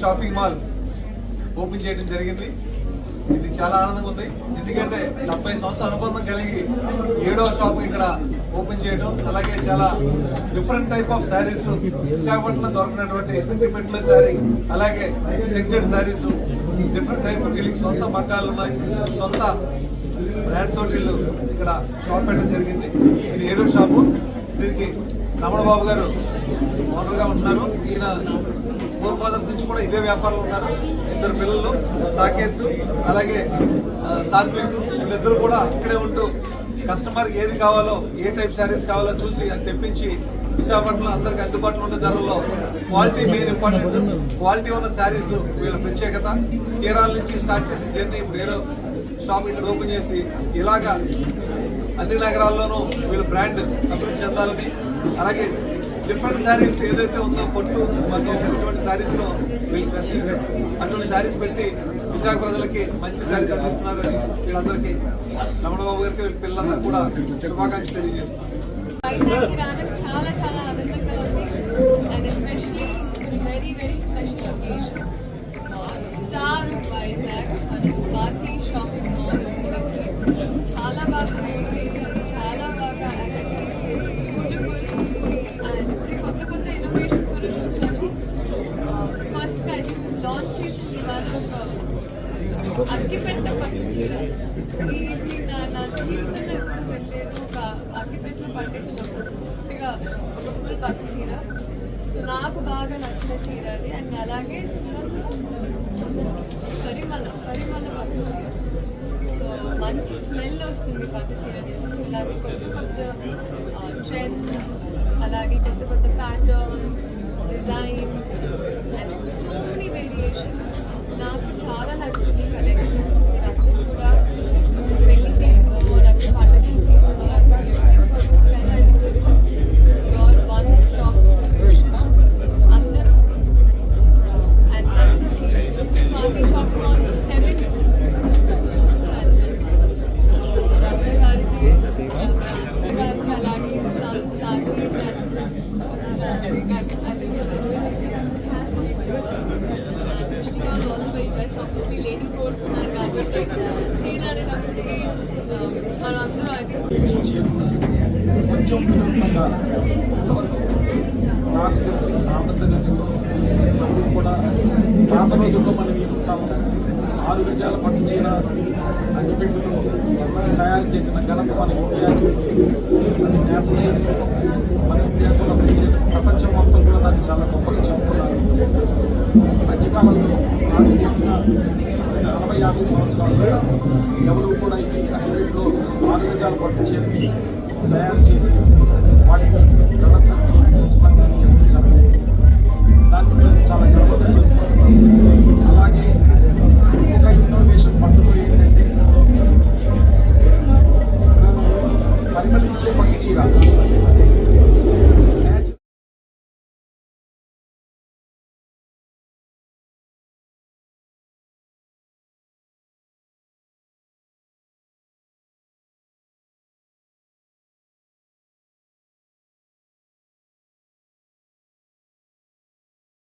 Shopping mall open చేయడం జరిగింది. ఇది చాలా ఆనందంగా ఉంది. ఎందుకంటే డెబ్బై సంవత్సరాల అనుభవం కలిగి ఏడవ షాప్ ఇక్కడ ఓపెన్ చేయడం అలాగే చాలా డిఫరెంట్ టైప్ ఆఫ్ శారీస్ విశాఖపట్నంలో దొరకనటువంటి ఎక్విప్మెంట్ల శారీ అలాగే సెంటెడ్ శారీస్ డిఫరెంట్ టైప్ వీళ్ళకి సొంత మగ్గాలు ఉన్నాయి. సొంత బ్రాండ్ తోటి వీళ్ళు ఇక్కడ షాప్ పెట్టడం జరిగింది. ఇది ఏడో షాపు. దీనికి రమణ బాబు గారు ఓనర్గా ఉంటున్నారు. ఈయన ఫోర్ ఫాదర్స్ నుంచి కూడా ఇదే వ్యాపారంలో ఉన్నారు. ఇద్దరు పిల్లలు సాకేత్ అలాగే సాత్విక్ వీళ్ళిద్దరు కూడా ఇక్కడే ఉంటూ కస్టమర్ ఏది కావాలో ఏ టైప్ శారీస్ కావాలో చూసి అది తెప్పించి విశాఖపట్నంలో అందరికి అందుబాటులో ఉన్న ధరల్లో క్వాలిటీ మెయిన్ ఇంపార్టెంట్. క్వాలిటీ ఉన్న శారీస్ వీళ్ళ ప్రత్యేకత. చీరాల నుంచి స్టార్ట్ చేసిన జర్నీ ఇప్పుడు ఏదో షాప్ ఇక్కడ ఓపెన్ చేసి ఇలాగా అన్ని నగరాల్లోనూ వీళ్ళ బ్రాండ్ అభివృద్ధి చెందాలని అలాగే డిఫరెంట్ శారీస్ ఏదైతే ఉందో పట్టు వాళ్ళు చేసినటువంటి శారీస్లో వీళ్ళు స్పెషలిస్ట్ అటువంటి శారీస్ పెట్టి విశాఖ ప్రజలకి మంచి శారీస్ అందిస్తున్నారని వీళ్ళందరికీ రమణ బాబు గారికి వీళ్ళ పిల్లలందరూ కూడా శుభాకాంక్షలు తెలియజేస్తున్నారు వైజాగ్ రావడం చాలా చాలా ఆనందంగా ఉంది and especially very very special occasion star Vizag మన స్వాతి షాపింగ్ మాల్ చాలా బాగా ప్రమోట్ చేశారు చాలా బాగా బ్యూటిఫుల్ అండ్ కొత్త కొత్త ఇన్నోవేషన్స్ కూడా చూసాను ఫస్ట్ టైం లాంచ్ చేసింది వాళ్ళు ఒక అగ్గిపెట్ట పట్టు నా నా జీవితంలో ఎప్పుడు వెళ్ళలేదు ఒక అగ్గిపెట్టలో పట్టేసినప్పుడు పూర్తిగా ఒక ఫుల్ పట్టు చీర సో నాకు బాగా నచ్చిన చీర. అది అండ్ అలాగే పరిమళ పరిమళ పట్టు చీర. సో మంచి స్మెల్ వస్తుంది పట్టు చీర నుంచి ఇలాగే కొత్త కొత్త ట్రెండ్స్ అలాగే కొత్త కొత్త ప్యాటర్న్స్ డిజైన్స్ అండ్ కోరుతున్నారు లేడీ ఫోర్స్ కాబట్టి చీర అనేటప్పటికి మనందరూ అది కొంచెం వినూత్నంగా నాకు తెలిసి ఆంధ్రప్రదేశ్లో ఎప్పుడు కూడా పాత రోజుల్లో మనం ఉంటాము ఆరు గజాల పట్టు చీర అగ్గిపెట్టులో తయారు చేసిన ఘనత మన ఇండియాకి అది నేత చీర మన ఇండియా కూడా మంచి ప్రపంచం మొత్తం కూడా దాన్ని చాలా గొప్పగా చెప్పుకున్నారు. మధ్యకాలంలో నాకు తెలిసిన యాభై సంవత్సరాలుగా ఎవరు కూడా ఈ హైబ్రిడ్లో ఆర్గజాలు పట్టుచేపి తయారు చేసి వాటిని ప్రొడక్షన్ పెంచడం జరగలేదు దాన్ని మేము చాలా గర్వంగా చెప్పుకుంటున్నాం. అలాగే ఒక ఇన్నోవేషన్ పట్టుకు ఏంటంటే పరిమళించే పట్టు